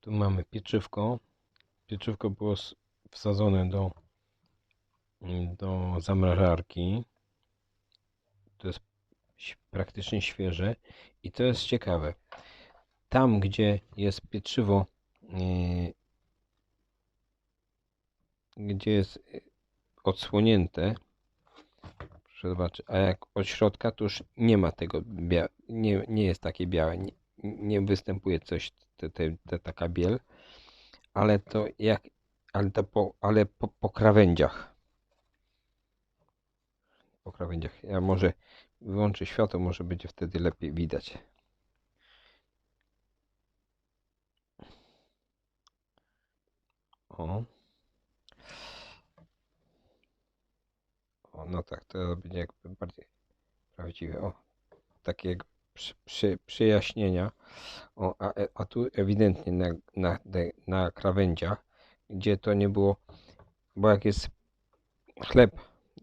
Tu mamy pieczywko. Pieczywko było wsadzone do, do zamrażarki. To jest praktycznie świeże. I to jest ciekawe. Tam, gdzie jest pieczywo, yy, gdzie jest yy, odsłonięte, zobaczyć, a jak od środka to już nie ma tego, nie, nie jest takie białe, nie, nie występuje coś, te, te, te, taka biel, ale to jak, ale to po, ale po, po krawędziach. Po krawędziach. Ja może wyłączę światło, może będzie wtedy lepiej widać. O. O, no tak, to będzie jakby bardziej prawdziwe. O, takie jak przy, przy, przyjaśnienia. O, a, e- a tu ewidentnie na, na, na krawędziach, gdzie to nie było, bo jak jest chleb,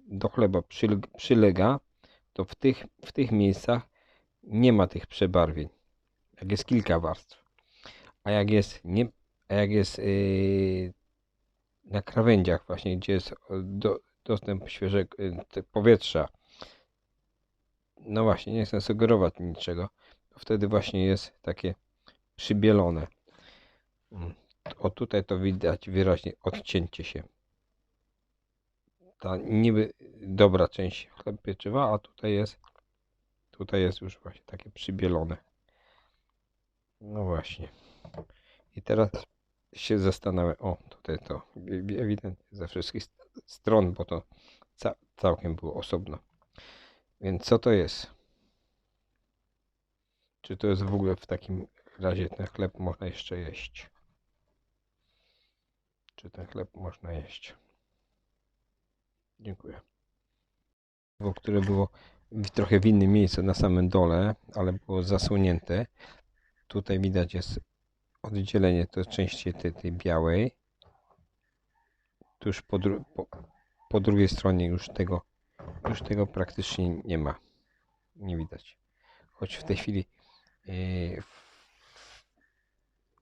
do chleba przyleg, przylega, to w tych, w tych miejscach nie ma tych przebarwień. Jak jest kilka warstw. A jak jest, nie, a jak jest yy, na krawędziach właśnie, gdzie jest do, dostęp świeżego te- powietrza, no właśnie, nie chcę sugerować niczego, to wtedy właśnie jest takie przybielone. Mm. O tutaj to widać wyraźnie odcięcie się. Ta niby dobra część chleb pieczywa, a tutaj jest tutaj jest już właśnie takie przybielone. No właśnie. I teraz się zastanawiam, o tutaj to wi- ewidentnie ze wszystkich st- stron, bo to ca całkiem było osobno. Więc co to jest? Czy to jest w ogóle w takim razie ten chleb można jeszcze jeść? Czy ten chleb można jeść? Dziękuję. Które było trochę w innym miejscu, na samym dole, ale było zasłonięte. Tutaj widać jest oddzielenie, to jest części tej, tej białej. Tuż po, po, po drugiej stronie już tego, już tego praktycznie nie ma. Nie widać. Choć w tej chwili yy,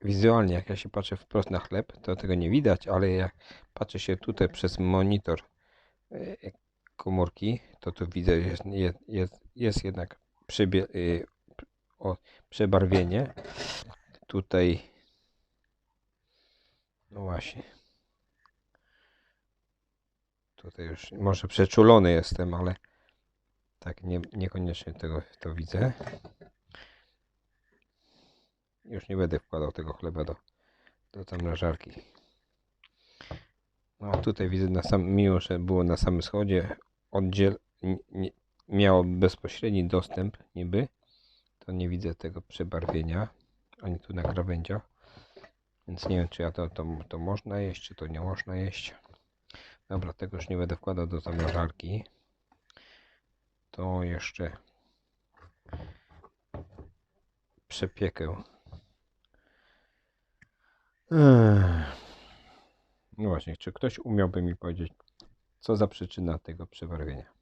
wizualnie, jak ja się patrzę wprost na chleb, to tego nie widać, ale jak patrzę się tutaj przez monitor yy, komórki, to tu widzę, jest, jest, jest, jednak yy, o, przebarwienie. Tutaj, no właśnie. Tutaj już może przeczulony jestem, ale tak nie, niekoniecznie tego to widzę. Już nie będę wkładał tego chleba do, do zamrażarki. No tutaj widzę na sam, mimo że było na samym schodzie, oddziel, nie, nie, miało bezpośredni dostęp niby, to nie widzę tego przebarwienia, ani tu na krawędziach. Więc nie wiem, czy ja to, to, to można jeść, czy to nie można jeść. Dobra, tego już nie będę wkładał do zamrażarki. To jeszcze przepiekę. No właśnie, czy ktoś umiałby mi powiedzieć, co za przyczyna tego przebarwienia?